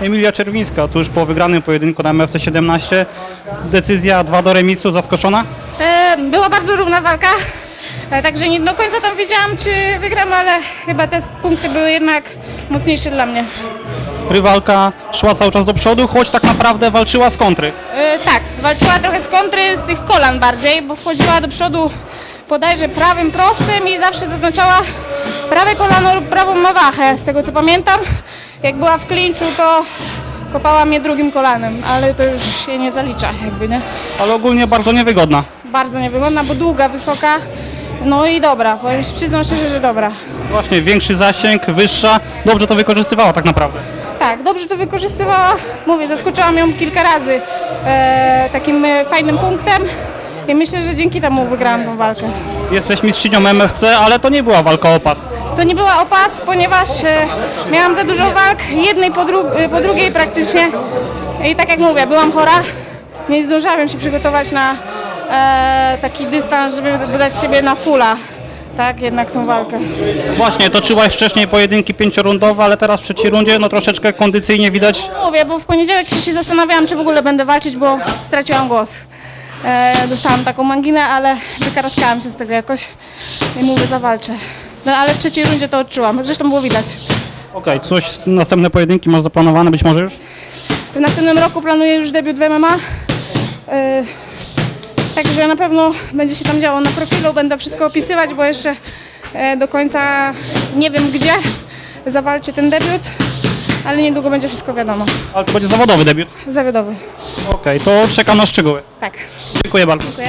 Emilia Czerwińska, tuż po wygranym pojedynku na MFC 17. Decyzja 2 do remisu, zaskoczona? E, była bardzo równa walka, e, także nie do końca tam wiedziałam, czy wygram, ale chyba te punkty były jednak mocniejsze dla mnie. Rywalka szła cały czas do przodu, choć tak naprawdę walczyła z kontry. E, tak, walczyła trochę z kontry, z tych kolan bardziej, bo wchodziła do przodu bodajże prawym prostym i zawsze zaznaczała prawe kolano lub prawą mawachę, z tego co pamiętam. Jak była w klinczu, to kopała mnie drugim kolanem, ale to już się nie zalicza jakby, nie? Ale ogólnie bardzo niewygodna. Bardzo niewygodna, bo długa, wysoka, no i dobra, powiem, przyznam szczerze, że dobra. Właśnie większy zasięg, wyższa, dobrze to wykorzystywała tak naprawdę. Tak, dobrze to wykorzystywała. Mówię, zaskoczyłam ją kilka razy e, takim e, fajnym punktem i myślę, że dzięki temu wygrałam tą walkę. Jesteś mistrzynią MFC, ale to nie była walka o pas. To nie była opas, ponieważ e, miałam za dużo walk, jednej po, dru- e, po drugiej praktycznie. I tak jak mówię, byłam chora, nie zdążyłam się przygotować na e, taki dystans, żeby dać siebie na fulla. Tak, jednak tą walkę. Właśnie, toczyłaś wcześniej pojedynki pięciorundowe, ale teraz w trzeciej rundzie no troszeczkę kondycyjnie widać. Mówię, bo w poniedziałek się zastanawiałam, czy w ogóle będę walczyć, bo straciłam głos. E, dostałam taką manginę, ale wykaraskałam się z tego jakoś i mówię, zawalczę. No ale w trzeciej rundzie to odczułam, zresztą było widać. Okej, coś, następne pojedynki masz zaplanowane być może już? W następnym roku planuję już debiut w MMA. E, Także na pewno będzie się tam działo na profilu, będę wszystko opisywać, bo jeszcze e, do końca nie wiem gdzie zawalczy ten debiut, ale niedługo będzie wszystko wiadomo. Ale to będzie zawodowy debiut. Zawodowy. Okej, to czekam na szczegóły. Tak, Dziękuję bardzo. dziękuję.